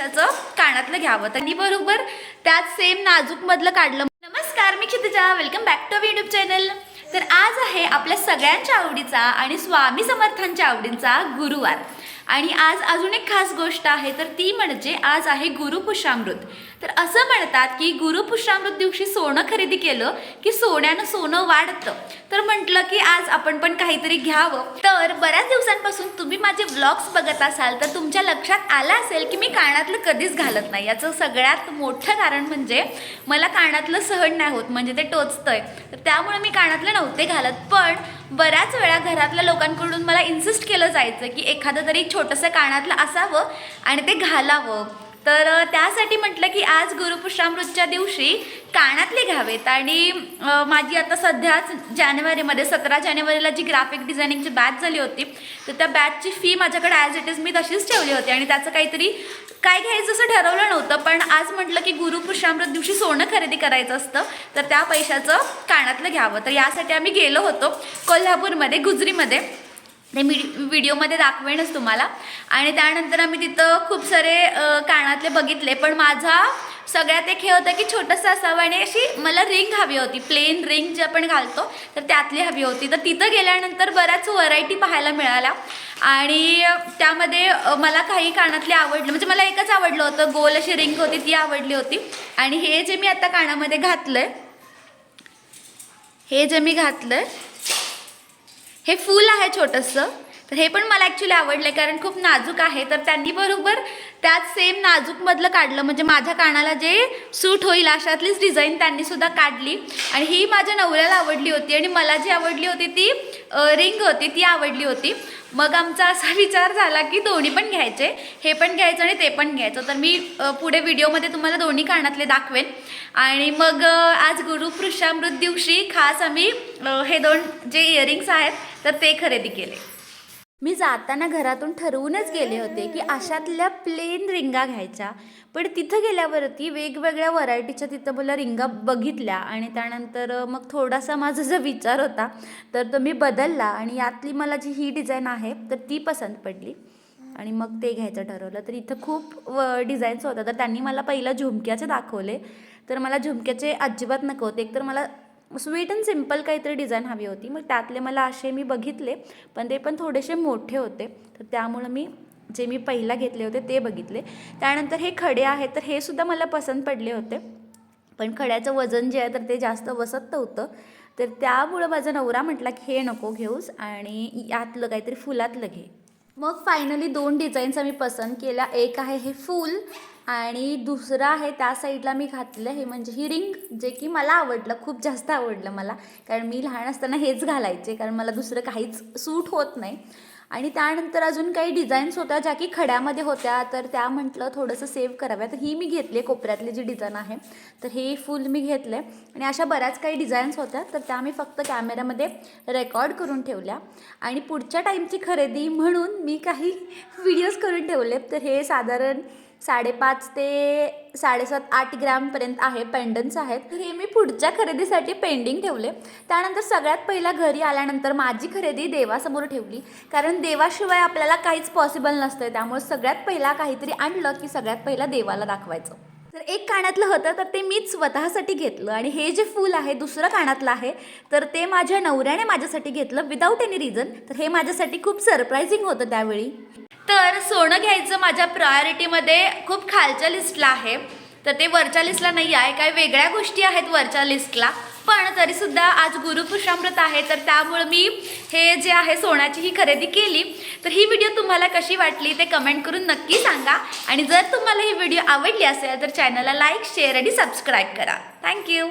कानातलं घ्यावं. त्यांनी बरोबर त्यात सेम नाजूकमधलं काढलं. नमस्कार मी Kshitija. Welcome back to YouTube channel तर आज आहे आपल्या सगळ्यांच्या आवडीचा आणि स्वामी समर्थांच्या आवडींचा गुरुवार. आणि आज अजून एक खास गोष्ट आहे तर ती म्हणजे आज आहे गुरुपुष्यामृत तर असं म्हणतात की गुरुपुष्यामृत दिवशी सोनं खरेदी केलं की सोन्यानं सोनं वाढतं. तर म्हटलं की आज आपण पण काहीतरी घ्यावं. तर बऱ्याच दिवसांपासून तुम्ही माझे व्लॉग्स बघत असाल तर तुमच्या लक्षात आलं असेल की मी कानातलं कधीच घालत नाही. याचं सगळ्यात मोठं कारण म्हणजे मला कानातलं सहन नाही होत म्हणजे ते टोचतंय. तर त्यामुळे मी कानातलं नव्हते घालत पण बऱ्याच वेळा घरातल्या लोकांकडून मला इन्सिस्ट केलं जायचं की एखादं तरी छोटंसं कानातलं असावं आणि ते घालावं. तर त्यासाठी म्हटलं की आज गुरुपुष्यामृतच्या दिवशी कानातले घ्यावेत आणि माझी आता सध्याच जानेवारीमध्ये सतरा जानेवारीला जी ग्राफिक डिझायनिंगची बॅच झाली होती तर त्या बॅचची फी माझ्याकडे ॲज इट इज मी तशीच ठेवली होती. आणि त्याचं काहीतरी काय घ्यायचं असं ठरवलं नव्हतं पण आज म्हटलं की गुरुपुष्यामृत दिवशी सोनं खरेदी करायचं असतं तर त्या पैशाचं कानातलं घ्यावं. तर यासाठी आम्ही गेलो होतो कोल्हापूरमध्ये गुजरीमध्ये. ते मी व्हिडिओमध्ये दाखवेनच तुम्हाला. आणि त्यानंतर आम्ही तिथं खूप सारे कानातले बघितले पण माझा सगळ्यात एक हे होतं की छोटंसं असावं आणि अशी मला रिंग हवी होती प्लेन रिंग जे आपण घालतो तर त्यातली हवी होती. तर तिथं गेल्यानंतर बऱ्याच व्हरायटी पाहायला मिळाल्या आणि त्यामध्ये मला काही कानातले आवडले म्हणजे मला एकच आवडलं होतं. गोल अशी रिंग होती ती आवडली होती. आणि हे जे मी आता कानामध्ये घातलं हे जे मी घातलं हे फूल आहे छोटंसं. तर हे पण मला ॲक्च्युली आवडलं आहे कारण खूप नाजूक आहे. तर त्यांनी बरोबर त्यात सेम नाजूकमधलं काढलं. म्हणजे माझ्या कानाला जे सूट होईल अशातलीच डिझाईन त्यांनीसुद्धा काढली. आणि ही माझ्या नवऱ्याला आवडली होती. आणि मला जी आवडली होती ती रिंग होती ती आवडली होती. मग आमचा असा विचार झाला की दोन्ही पण घ्यायचे. हे पण घ्यायचं आणि ते पण घ्यायचं. तर मी पुढे व्हिडिओमध्ये तुम्हाला दोन्ही कानातले दाखवेन. आणि मग आज गुरुपुरुषामृत दिवशी खास आम्ही हे दोन जे इयरिंग्स आहेत तर ते खरेदी केले. मी जाताना घरातून ठरवूनच गेले होते की अशातल्या प्लेन रिंगा घ्यायच्या. पण तिथं गेल्यावरती वेगवेगळ्या व्हरायटीच्या तिथं मला रिंगा बघितल्या आणि त्यानंतर मग थोडासा माझा जो विचार होता तर तो मी बदलला आणि यातली मला जी ही डिझाईन आहे तर ती पसंत पडली. आणि मग ते घ्यायचं ठरवलं. तर इथं खूप डिझाईन्स होत्या तर त्यांनी मला पहिलं झुमक्याचे दाखवले. तर मला झुमक्याचे अजिबात नको होते. एकतर मला स्वीट अँड सिंपल काहीतरी डिझाईन हवी होती. मग त्यातले मला असे मी बघितले पण ते पण थोडेसे मोठे होते. तर त्यामुळं मी जे मी पहिला घेतले होते ते बघितले. त्यानंतर हे खडे आहेत तर हे सुद्धा मला पसंत पडले होते. पण खड्याचं वजन जे आहे तर ते जास्त बसत नव्हतं. तर त्यामुळं माझा नवरा म्हटला की हे नको घेऊस आणि यातलं काहीतरी फुलातलं घे. मग फायनली दोन डिझाईन्स आम्ही पसंत केल्या. एक आहे हे फूल आणि दुसरं आहे त्या साईडला मी घातलं हे म्हणजे ही रिंग जे की मला आवडलं खूप जास्त आवडलं मला. कारण मी लहान असताना हेच घालायचे कारण मला दुसरं काहीच सूट होत नाही. आणि त्यानंतर अजून काही डिझाईन्स होत्या ज्या की खड्यामध्ये होत्या तर त्या म्हटलं थोडंसं सेव्ह कराव्या तर ही मी घेतली कोपऱ्यातली जी डिझाईन आहे तर हे फुल मी घेतलं. आणि अशा बऱ्याच काही डिझाईन्स होत्या तर त्या मी फक्त कॅमेऱ्यामध्ये रेकॉर्ड करून ठेवल्या. आणि पुढच्या टाईमची खरेदी म्हणून मी काही व्हिडिओज करून ठेवले तर हे साधारण साडेपाच ते साडेसात आठ ग्रॅमपर्यंत आहे पेंडन्स आहेत. तर हे मी पुढच्या खरेदीसाठी पेंडिंग ठेवले. त्यानंतर सगळ्यात पहिला घरी आल्यानंतर माझी खरेदी देवासमोर ठेवली. कारण देवाशिवाय आपल्याला काहीच पॉसिबल नसतं त्यामुळे सगळ्यात पहिला काहीतरी आणलं की सगळ्यात पहिला देवाला दाखवायचं. तर एक कानातलं होतं तर ते मीच स्वतःसाठी घेतलं. आणि हे जे फूल आहे दुसरं कानातलं आहे तर ते माझ्या नवऱ्याने माझ्यासाठी घेतलं विदाऊट एनी रिझन तर हे माझ्यासाठी खूप सरप्रायझिंग होतं त्यावेळी. तर सोनं घ्यायचं माझ्या प्रायोरिटीमध्ये खूप खालच्या लिस्टला आहे. तर ते वरच्या लिस्टला नाही आहे काही वेगळ्या गोष्टी आहेत वरच्या लिस्टला पण तरीसुद्धा आज गुरुपुषामृत आहे तर त्यामुळं मी हे जे आहे सोन्याची ही खरेदी केली. तर ही व्हिडिओ तुम्हाला कशी वाटली ते कमेंट करून नक्की सांगा. आणि जर तुम्हाला ही व्हिडिओ आवडली असेल तर चॅनलला लाईक शेअर आणि सबस्क्राईब करा. Thank you